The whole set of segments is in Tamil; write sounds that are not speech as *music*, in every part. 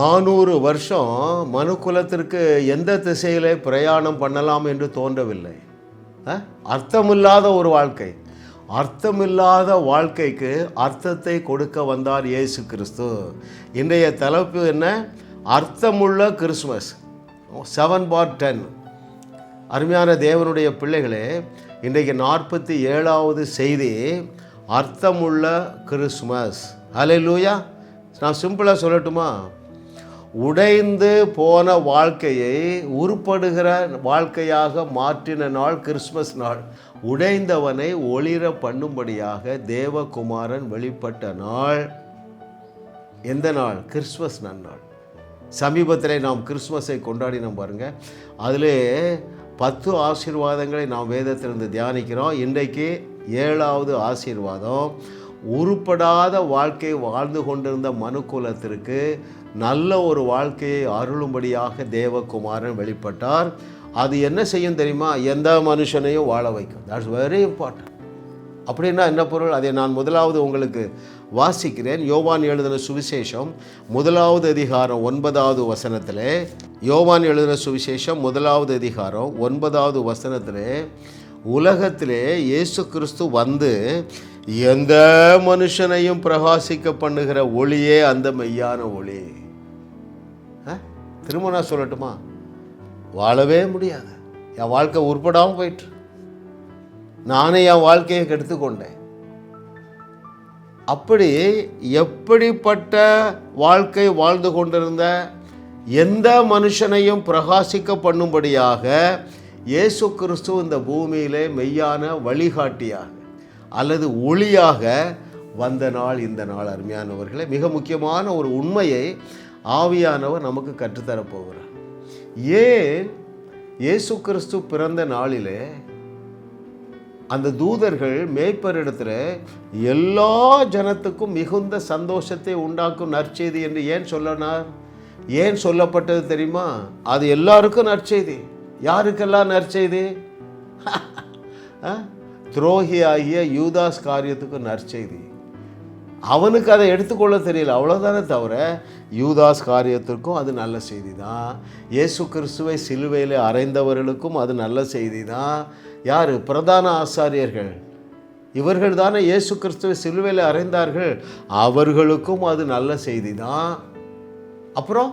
நானூறு வருஷம் மனுக்குலத்திற்கு எந்த திசையிலே பிரயாணம் பண்ணலாம் என்று தோன்றவில்லை. அர்த்தமில்லாத ஒரு வாழ்க்கை. அர்த்தமில்லாத வாழ்க்கைக்கு அர்த்தத்தை கொடுக்க வந்தார் இயேசு கிறிஸ்து. இன்றைய தலைப்பு என்ன? அர்த்தமுள்ள கிறிஸ்மஸ் செவன் பார் டென் அருமையான தேவனுடைய பிள்ளைகளே இன்றைக்கு நாற்பத்தி ஏழாவது செய்தி அர்த்தமுள்ள கிறிஸ்மஸ் லூயா நான் சிம்பிளாக சொல்லட்டுமா? உடைந்து போன வாழ்க்கையை உருப்படுகிற வாழ்க்கையாக மாற்றின நாள் கிறிஸ்மஸ் நாள். உடைந்தவனை ஒளிர பண்ணும்படியாக தேவகுமாரன் வெளிப்பட்ட நாள். எந்த நாள்? கிறிஸ்மஸ் நன்னாள். சமீபத்தில் நாம் கிறிஸ்மஸை கொண்டாடினோம் பாருங்க. அதில் பத்து ஆசீர்வாதங்களை நாம் வேதத்திலிருந்து தியானிக்கிறோம். இன்றைக்கு ஏழாவது ஆசீர்வாதம். உருப்படாத வாழ்க்கை வாழ்ந்து கொண்டிருந்த மனுக்குலத்திற்கு நல்ல ஒரு வாழ்க்கையை அருளும்படியாக தேவகுமாரன் வெளிப்பட்டார். அது என்ன செய்யும் தெரியுமா? எந்த மனுஷனையும் வாழ வைக்கும். தட்ஸ் வெரி இம்பார்ட்டன்ட் அப்படின்னா என்ன பொருள்? அதை நான் முதலாவது உங்களுக்கு வாசிக்கிறேன். யோவான் எழுதின சுவிசேஷம் முதலாவது அதிகாரம் ஒன்பதாவது வசனத்திலே. யோவான் எழுதின சுவிசேஷம் முதலாவது அதிகாரம் ஒன்பதாவது வசனத்திலே. உலகத்திலே இயேசு கிறிஸ்து வந்து எந்த மனுஷனையும் பிரகாசிக்க பண்ணுகிற ஒளியே அந்த மெய்யான ஒளி. திரும்ப நான் சொல்லட்டுமா? வாழவே முடியாது. என் வாழ்க்கை உருப்படாமல் போயிட்டு நானே என் வாழ்க்கையை கெடுத்துக்கொண்டேன் அப்படி எப்படிப்பட்ட வாழ்க்கை வாழ்ந்து கொண்டிருந்த எந்த மனுஷனையும் பிரகாசிக்க பண்ணும்படியாக இயேசு கிறிஸ்து இந்த பூமியிலே மெய்யான வழிகாட்டியாக அல்லது ஒளியாக வந்த நாள் இந்த நாள். அருமையானவர்களே மிக முக்கியமான ஒரு உண்மையை ஆவியானவர் நமக்கு கற்றுத்தரப் போகிறார் ஏன்? இயேசு கிறிஸ்து பிறந்த நாளிலே அந்த தூதர்கள் மேய்ப்பரிடத்தில் எல்லா ஜனத்துக்கும் மிகுந்த சந்தோஷத்தை உண்டாக்கும் நற்செய்தி என்று ஏன் சொல்லனார்? ஏன் சொல்லப்பட்டது தெரியுமா? அது எல்லாருக்கும் நற்செய்தி. யாருக்கெல்லாம் நற்செய்தி? *laughs* ஆ? துரோகி ஆகிய யூதாஸ் காரியத்துக்கு நற்செய்தி. அவனுக்கு அதை எடுத்துக்கொள்ள தெரியல. அவ்வளோதானே தவிர யூதாஸ் காரியத்திற்கும் அது நல்ல செய்தி தான் இயேசு கிறிஸ்துவை சிலுவையில் அறைந்தவர்களுக்கும் அது நல்ல செய்தி தான் யார்? பிரதான ஆசாரியர்கள். இவர்கள் தானே இயேசு கிறிஸ்துவை சிலுவையில் அறைந்தார்கள். அவர்களுக்கும் அது நல்ல செய்தி தான் அப்புறம்?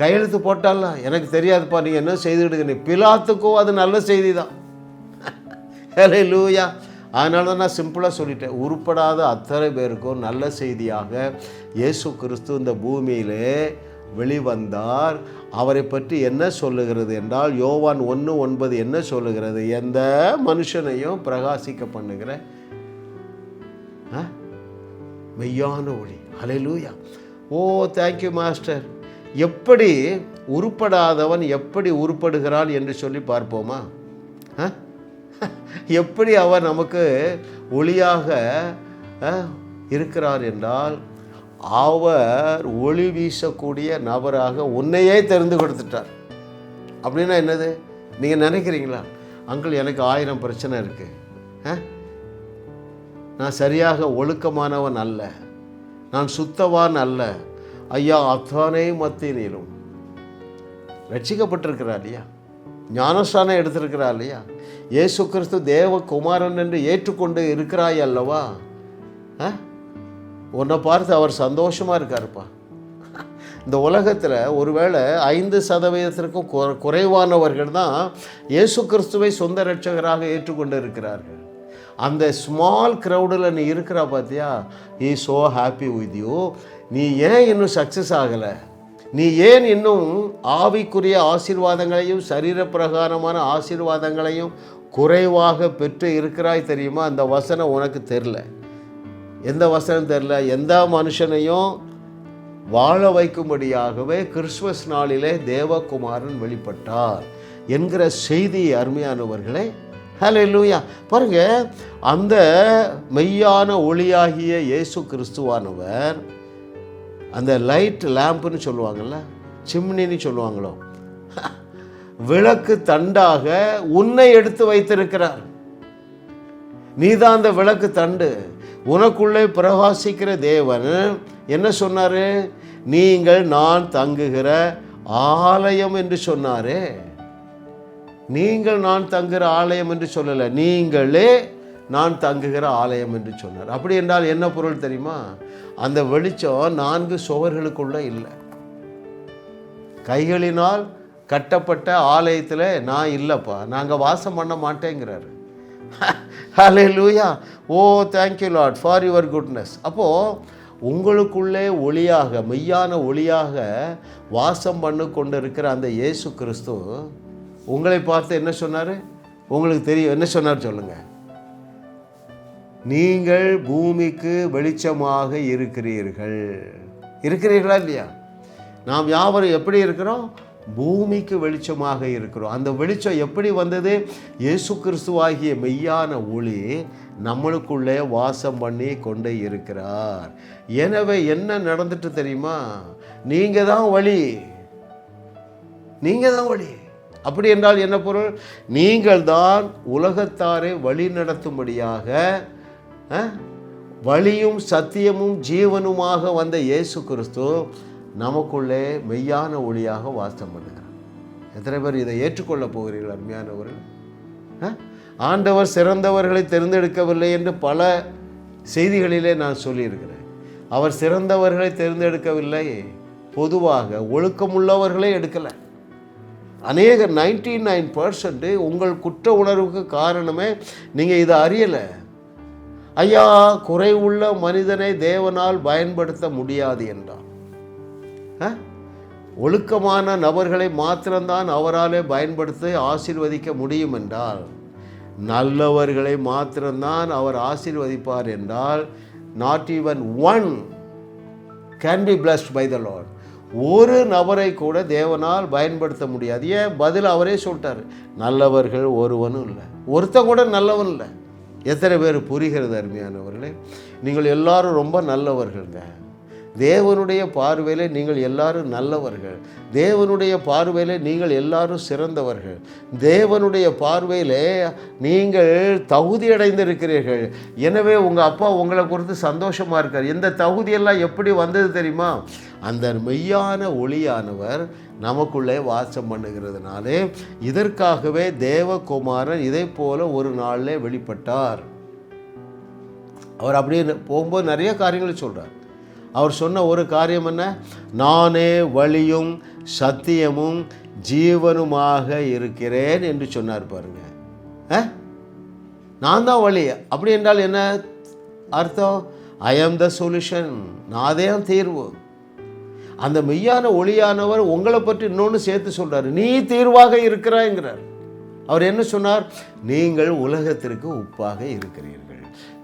கையெழுத்து போட்டால எனக்கு தெரியாதுப்பா நீ என்ன செய்துக்கிட்டு பிலாத்துக்கும் அது நல்ல செய்தி தான் லூயா அதனால தான் நான் சிம்பிளாக சொல்லிட்டேன். உருப்படாத அத்தனை பேருக்கும் நல்ல செய்தியாக இயேசு கிறிஸ்து இந்த பூமியிலே வெளிவந்தார். அவரை பற்றி என்ன சொல்லுகிறது என்றால் யோவான் ஒன்று ஒன்பது என்ன சொல்லுகிறது? எந்த மனுஷனையும் பிரகாசிக்க பண்ணுகிற ஆ? மெய்யான ஒளி. ஹalleluya ஓ தேங்க்யூ மாஸ்டர் எப்படி உருப்படாதவன் எப்படி உருப்படுகிறான் என்று சொல்லி பார்ப்போமா? ஆ? எப்படி அவர் நமக்கு ஒளியாக இருக்கிறார் என்றால் அவர் ஒளி வீசக்கூடிய நபராக உன்னையே தெரிந்து கொடுத்துட்டார். அப்படின்னா என்னது? நீங்கள் நினைக்கிறீங்களா? அங்கிள் எனக்கு ஆயிரம் பிரச்சனை இருக்குது நான் சரியாக ஒழுக்கமானவன் அல்ல. நான் சுத்தவான் அல்ல. ஐயா அத்தானே மத்தியிலும் ரட்சிக்கப்பட்டிருக்கிறார் இல்லையா ஞானஸ்தானம் எடுத்திருக்கிறா இல்லையா? ஏசு கிறிஸ்து தேவ குமாரன் என்று ஏற்றுக்கொண்டு இருக்கிறாய் அல்லவா? ஆ? உன்னை பார்த்து அவர் சந்தோஷமாக இருக்காருப்பா. இந்த உலகத்தில் ஒருவேளை ஐந்து சதவீதத்திற்கும் குற- குறைவானவர்கள் தான் இயேசு கிறிஸ்துவை சொந்த ரட்சகராக ஏற்றுக்கொண்டு இருக்கிறார்கள். அந்த ஸ்மால் க்ரௌடில் நீ இருக்கிறா பார்த்தியா he so happy with you நீ ஏன் இன்னும் சக்ஸஸ் ஆகலை? நீ ஏன் இன்னும் ஆவிக்குரிய ஆசீர்வாதங்களையும் சரீர பிரகாரமான ஆசீர்வாதங்களையும் குறைவாக பெற்று இருக்கிறாய் தெரியுமா? அந்த வசனம் உனக்கு தெரில. எந்த வசனம் தெரில? எந்த மனுஷனையும் வாழ வைக்கும்படியாகவே கிறிஸ்மஸ் நாளிலே தேவகுமாரன் வெளிப்பட்டார் என்கிற செய்தி அருமையானவர்களே. ஹலோ லூயா பாருங்கள் அந்த மெய்யான ஒளியாகிய இயேசு கிறிஸ்துவானவர் அந்த லைட் லேம்புன்னு சொல்லுவாங்கள்ல சிம்னின்னு சொல்லுவாங்களோ? விளக்கு தண்டாக உன்னை எடுத்து வைத்திருக்கிறார். நீ தான் அந்த விளக்கு தண்டு. உனக்குள்ளே பிரகாசிக்கிற தேவன் என்ன சொன்னார்? நீங்கள் நான் தங்குகிற ஆலயம் என்று சொன்னாரே. நீங்கள் நான் தங்குகிற ஆலயம் என்று சொல்லலை. நீங்களே நான் தங்குகிற ஆலயம் என்று சொன்னார். அப்படி என்றால் என்ன பொருள் தெரியுமா? அந்த வெளிச்சம் நான்கு சுவர்களுக்குள்ளே இல்லை. கைகளினால் கட்டப்பட்ட ஆலயத்தில் நான் இல்லைப்பா நாங்கள் வாசம் பண்ண மாட்டேங்கிறாரு. Hallelujah oh thank you lot for your goodness அப்போது உங்களுக்குள்ளே ஒளியாக மெய்யான ஒளியாக வாசம் பண்ணு கொண்டு இருக்கிற அந்த இயேசு கிறிஸ்து உங்களை பார்த்து என்ன சொன்னார்? உங்களுக்கு தெரியும் என்ன சொன்னார் சொல்லுங்கள் நீங்கள் பூமிக்கு வெளிச்சமாக இருக்கிறீர்கள். இருக்கிறீர்களா இல்லையா? நாம் யாவரும் எப்படி இருக்கிறோம்? பூமிக்கு வெளிச்சமாக இருக்கிறோம். அந்த வெளிச்சம் எப்படி வந்தது? இயேசு கிறிஸ்துவாகிய மெய்யான ஒளி நம்மளுக்குள்ளே வாசம் பண்ணி கொண்டே இருக்கிறார். எனவே என்ன நடந்துட்டு தெரியுமா? நீங்கள் தான் வழி. நீங்கள் தான் வழி. அப்படி என்றால் என்ன பொருள்? நீங்கள் தான் உலகத்தாரை வழி நடத்தும்படியாக வழியும் சத்தியமும் ஜீவனுமாக வந்த இயேசு கிறிஸ்து நமக்குள்ளே மெய்யான ஒளியாக வாசம் பண்ணுகிறார். எத்தனை பேர் இதை ஏற்றுக்கொள்ளப் போகிறீர்கள் அருமையானவர்கள்? ஆண்டவர் சிறந்தவர்களை தேர்ந்தெடுக்கவில்லை என்று பல செய்திகளிலே நான் சொல்லியிருக்கிறேன். அவர் சிறந்தவர்களை தேர்ந்தெடுக்கவில்லை பொதுவாக ஒழுக்கமுள்ளவர்களே எடுக்கலை. அநேக நைன்டி நைன் பர்சன்ட்டு உங்கள் குற்ற உணர்வுக்கு காரணமே நீங்கள் இதை அறியலை. ஐயா குறைவுள்ள மனிதனை தேவனால் பயன்படுத்த முடியாது என்றான். ஆ? ஒழுக்கமான நபர்களை மாத்திரம்தான் அவராலே பயன்படுத்தி ஆசிர்வதிக்க முடியும் என்றால் நல்லவர்களை மாத்திரம்தான் அவர் ஆசீர்வதிப்பார் என்றால் not even one can be blessed by the Lord ஒரு நபரை கூட தேவனால் பயன்படுத்த முடியாது. ஏன்? பதில் அவரே சொல்லிட்டார். நல்லவர்கள் ஒருவனும் இல்லை. ஒருத்தன் கூட நல்லவன் இல்லை. எத்தனை பேர் புரிகிறது அருமையானவர்களே? நீங்கள் எல்லாரும் ரொம்ப நல்லவர்கள்ங்க. தேவனுடைய பார்வையில் நீங்கள் எல்லாரும் நல்லவர்கள். தேவனுடைய பார்வையில் நீங்கள் எல்லாரும் சிறந்தவர்கள். தேவனுடைய பார்வையிலே நீங்கள் தகுதி அடைந்திருக்கிறீர்கள் எனவே உங்கள் அப்பா உங்களை குறித்து சந்தோஷமாக இருக்கார். இந்த தகுதியெல்லாம் எப்படி வந்தது தெரியுமா? அந்த மெய்யான ஒளியானவர் நமக்குள்ளே வாசம் பண்ணுகிறதுனாலே இதற்காகவே தேவகுமாரன் இதை போல ஒரு நாளில் வெளிப்பட்டார். அவர் அப்படியே போகும்போது நிறைய காரியங்களை சொல்கிறார் அவர் சொன்ன ஒரு காரியம் என்ன? நானே வழியும் சத்தியமும் ஜீவனுமாக இருக்கிறேன் என்று சொன்னார் பாருங்க. ஆ? நான் தான் வழி. அப்படி என்றால் என்ன அர்த்தம்? ஐ ஆம் த சொல்யூஷன் நான் தான் தீர்வு. அந்த மெய்யான ஒளியானவர் உங்களை பற்றி இன்னொன்று சேர்த்து சொல்கிறார் நீ தீர்வாக இருக்கிறாய்ங்கிறார். அவர் என்ன சொன்னார்? நீங்கள் உலகத்திற்கு உப்பாக இருக்கிறீர்கள்.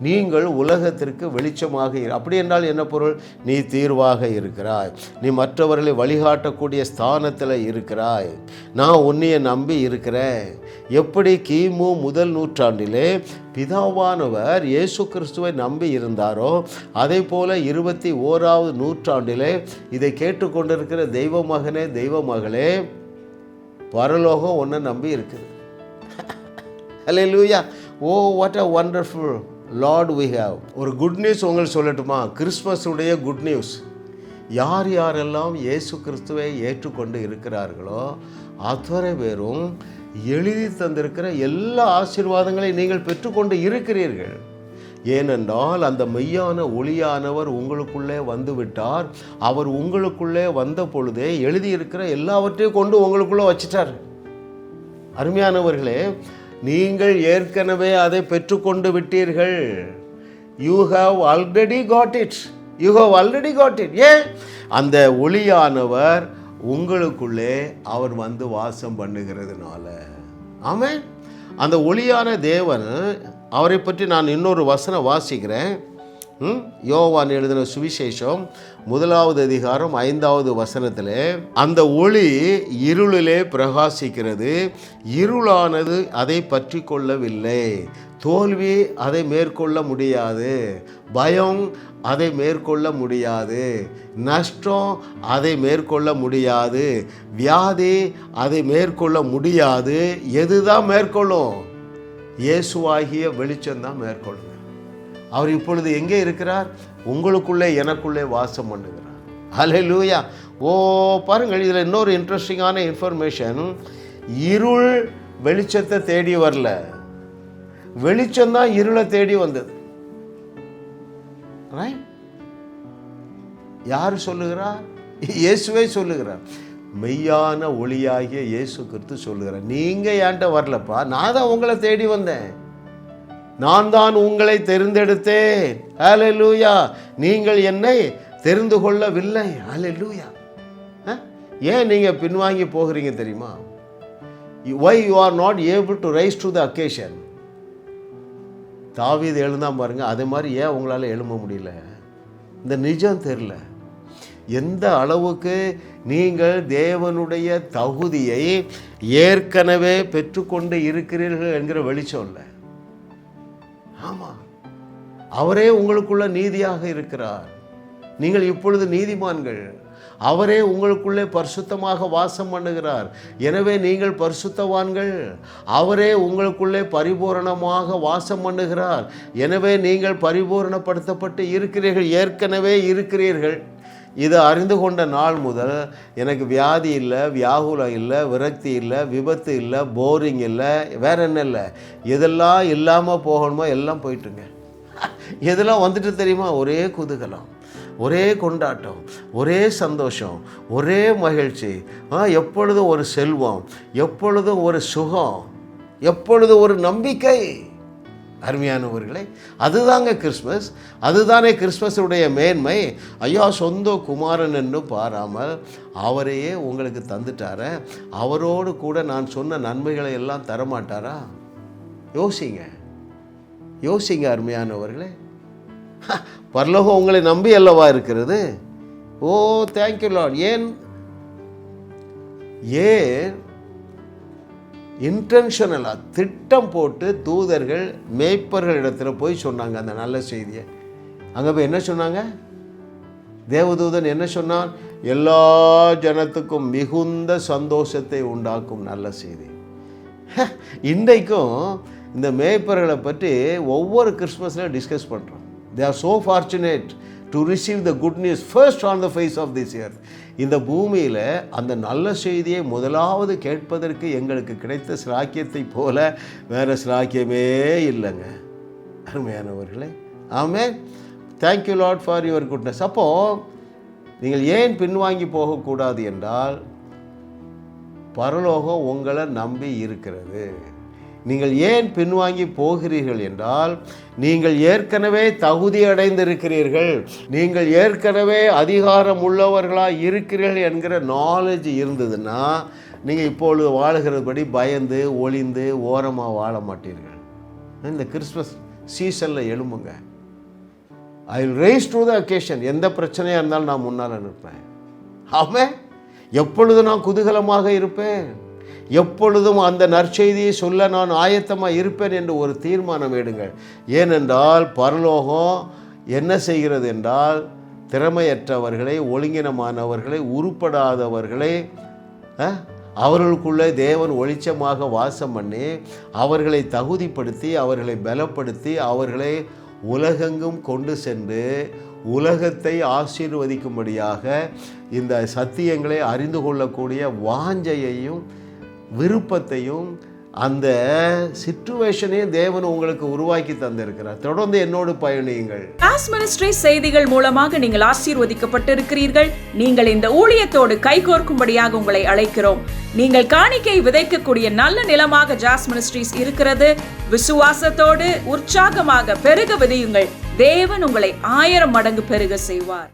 நீங்கள் உலகத்திற்கு வெளிச்சமாக அப்படி என்றால் என்ன பொருள்? நீ தீர்வாக இருக்கிறாய். நீ மற்றவர்களை வழிகாட்டக்கூடிய ஸ்தானத்தில் இருக்கிறாய். நான் உன்னைய நம்பி இருக்கிறேன். எப்படி கிமு முதல் நூற்றாண்டிலே பிதாவானவர் இயேசு கிறிஸ்துவை நம்பி இருந்தாரோ அதே போல இருபத்தி ஓராவது நூற்றாண்டிலே இதை கேட்டுக்கொண்டிருக்கிற தெய்வ மகனே தெய்வ மகளே பரலோகம் ஒன்றை நம்பி இருக்குது. Hallelujah oh what a wonderful Lord we have ஒரு குட் நியூஸ் உங்களுக்கு சொல்லட்டுமா? கிறிஸ்மஸுடைய குட் நியூஸ் யார் யாரெல்லாம் இயேசு கிறிஸ்துவை ஏற்றுக்கொண்டு இருக்கிறார்களோ அத்தனை பேரும் எழுதி தந்திருக்கிற எல்லா ஆசீர்வாதங்களையும் நீங்கள் பெற்றுக்கொண்டு இருக்கிறீர்கள். ஏனென்றால் அந்த மெய்யான ஒளியானவர் உங்களுக்குள்ளே வந்துவிட்டார். அவர் உங்களுக்குள்ளே வந்த பொழுதே எழுதியிருக்கிற எல்லாவற்றையும் கொண்டு உங்களுக்குள்ளே வச்சிட்டார். அருமையானவர்களே நீங்கள் ஏற்கனவே அதை பெற்றுக்கொண்டு விட்டீர்கள். You have already got it you have already got it ஏன்? அந்த ஒளியானவர் உங்களுக்குள்ளே அவர் வந்து வாசம் பண்ணுகிறதுனால. ஆமென். அந்த ஒளியான தேவன் அவரை பற்றி நான் இன்னொரு வசனம் வாசிக்கிறேன். ம்? யோவான் எழுதின சுவிசேஷம் முதலாவது அதிகாரம் ஐந்தாவது வசனத்தில் அந்த ஒளி இருளிலே பிரகாசிக்கிறது இருளானது அதை பற்றி கொள்ளவில்லை. தோல்வி அதை மேற்கொள்ள முடியாது. பயம் அதை மேற்கொள்ள முடியாது. நஷ்டம் அதை மேற்கொள்ள முடியாது. வியாதி அதை மேற்கொள்ள முடியாது. எது தான் மேற்கொள்ளும்? இயேசுவாகிய வெளிச்சம்தான் மேற்கொள்ளுங்க அவர் இப்பொழுது எங்கே இருக்கிறார்? உங்களுக்குள்ளே எனக்குள்ளே வாசம் பண்ணுகிறார். லூயா ஓ பாருங்கள் இதில் இன்னொரு இன்ட்ரெஸ்டிங்கான இன்ஃபர்மேஷன் இருள் வெளிச்சத்தை தேடி வரல. வெளிச்சம்தான் இருளை தேடி வந்தது. யார் சொல்லுகிறார் இயேசுவே சொல்லுகிறார். மெய்யான ஒளியாகிய இயேசு கிறிஸ்து சொல்லுகிறார். நீங்கள் ஏன்ட்ட வரலப்பா? நான் தான் உங்களை தேடி வந்தேன். நான் தான் உங்களை தெரிந்தெடுத்தேன். லூயா நீங்கள் என்னை தெரிந்து கொள்ளவில்லை. ஹalleluya அஹ்? ஏன் நீங்கள் பின்வாங்கி போகிறீங்க தெரியுமா? Why you are not able to rise to the occasion தாவீது எழுந்தா பாருங்க அதே மாதிரி ஏன் உங்களால் எழும்ப முடியல? இந்த நிஜம் தெரில எந்த அளவுக்கு நீங்கள் தேவனுடைய தகுதியை ஏற்கனவே பெற்றுக்கொண்டு இருக்கிறீர்கள் என்கிற வெளிச்சம் இல்லை. அவரே உங்களுக்குள்ள நீதியாக இருக்கிறார். நீங்கள் இப்பொழுது நீதிமான்கள். அவரே உங்களுக்குள்ளே பரிசுத்தமாக வாசம் பண்ணுகிறார். எனவே நீங்கள் பரிசுத்தவான்கள். அவரே உங்களுக்குள்ளே பரிபூரணமாக வாசம் பண்ணுகிறார். எனவே நீங்கள் பரிபூரணப்படுத்தப்பட்டு இருக்கிறீர்கள். ஏற்கனவே இருக்கிறீர்கள். இதை அறிந்து கொண்ட நாள் முதல் எனக்கு வியாதி இல்லை வியாகுலம் இல்லை விரக்தி இல்லை விபத்து இல்லை போரிங் இல்லை வேற என்ன இல்லை. எதெல்லாம் இல்லாமல் போகணுமோ எல்லாம் போயிட்டுங்க. எதெல்லாம் வந்துட்டு தெரியுமா? ஒரே குதூகலம் ஒரே கொண்டாட்டம் ஒரே சந்தோஷம் ஒரே மகிழ்ச்சி. எப்பொழுதும் ஒரு செல்வம் எப்பொழுதும் ஒரு சுகம் எப்பொழுதும் ஒரு நம்பிக்கை. அருமையானவர்களே அதுதாங்க கிறிஸ்மஸ் அதுதானே கிறிஸ்மஸுடைய மேன்மை. ஐயா சொந்த குமாரன் என்று பாராமல் அவரையே உங்களுக்கு தந்துட்டார. அவரோடு கூட நான் சொன்ன நன்மைகளை எல்லாம் தரமாட்டாரா? யோசிங்க. யோசிங்க அருமையானவர்களே. ஹ, பரலோகம் உங்களை நம்பி அல்லவா இருக்கிறது? ஓ தேங்க்யூ லார்ட் ஏன்? ஏன்? இன்டென்ஷனலாக திட்டம் போட்டு தூதர்கள் மேய்ப்பர்கள் இடத்துல போய் சொன்னாங்க அந்த நல்ல செய்தியை. அங்கே போய் என்ன சொன்னாங்க? தேவதூதன் என்ன சொன்னான்? எல்லா ஜனத்துக்கும் மிகுந்த சந்தோஷத்தை உண்டாக்கும் நல்ல செய்தி. ஹ, இன்றைக்கும் இந்த மேய்ப்பர்களை பற்றி ஒவ்வொரு கிறிஸ்மஸில் டிஸ்கஸ் பண்ணுறோம் they are so fortunate to receive the good news first on the face of this year இந்த பூமியில் அந்த நல்ல செய்தியை முதலாவது கேட்பதற்கு எங்களுக்கு கிடைத்த சிராக்கியத்தை போல வேறு சிராக்கியமே இல்லைங்க. அருமையானவர்களே ஆமே thank you lot for your goodness அப்போது நீங்கள் ஏன் பின்வாங்கி போகக்கூடாது என்றால் பரலோகம் உங்களை நம்பி இருக்கிறது. நீங்கள் ஏன் பின்வாங்கி போகிறீர்கள் என்றால் நீங்கள் ஏற்கனவே தகுதி அடைந்திருக்கிறீர்கள் நீங்கள் ஏற்கனவே அதிகாரம் உள்ளவர்களாக இருக்கிறீர்கள் என்கிற நாலேஜ் இருந்ததுன்னா நீங்கள் இப்பொழுது வாழுகிறபடி பயந்து ஒளிந்து ஓரமாக வாழ மாட்டீர்கள். இந்த கிறிஸ்மஸ் சீசனில் எழும்புங்க. I will rise to the occasion எந்த பிரச்சனையாக இருந்தாலும் நான் முன்னால் நிற்பேன். ஆமாம் எப்பொழுது நான் குதூகலமாக இருப்பேன்? எப்பொழுதும் அந்த நற்செய்தியை சொல்ல நான் ஆயத்தமாக இருப்பேன் என்று ஒரு தீர்மானம் எடுங்கள். ஏனென்றால் பரலோகம் என்ன செய்கிறது என்றால் திறமையற்றவர்களை ஒழுங்கினமானவர்களை உருப்படாதவர்களை அவர்களுக்குள்ளே தேவன் ஒளிச்சமாக வாசம் பண்ணி அவர்களை தகுதிப்படுத்தி அவர்களை பலப்படுத்தி அவர்களை உலகெங்கும் கொண்டு சென்று உலகத்தை ஆசீர்வதிக்கும்படியாக இந்த சத்தியங்களை அறிந்து கொள்ளக்கூடிய வாஞ்சையையும் விருப்பத்தையும் அந்த சிச்சுவேஷனையும் தேவன் உங்களுக்கு உருவாக்கி தந்திருக்கிறார். தொடர்ந்து என்னோடு பயணியுங்கள். காஸ் மினிஸ்ட்ரி செய்திகள் மூலமாக நீங்கள் ஆசீர்வதிக்கப்பட்டிருக்கிறீர்கள். நீங்கள் இந்த ஊழியத்தோடு கைகோர்க்கும்படியாக உங்களை அழைக்கிறோம். நீங்கள் காணிக்கை விதைக்கக்கூடிய நல்ல நிலமாக ஜாஸ் மினிஸ்ட்ரீஸ் இருக்கிறது. விசுவாசத்தோடு உற்சாகமாக பெருக விதையுங்கள். தேவன் உங்களை ஆயிரம் மடங்கு பெருக செய்வார்.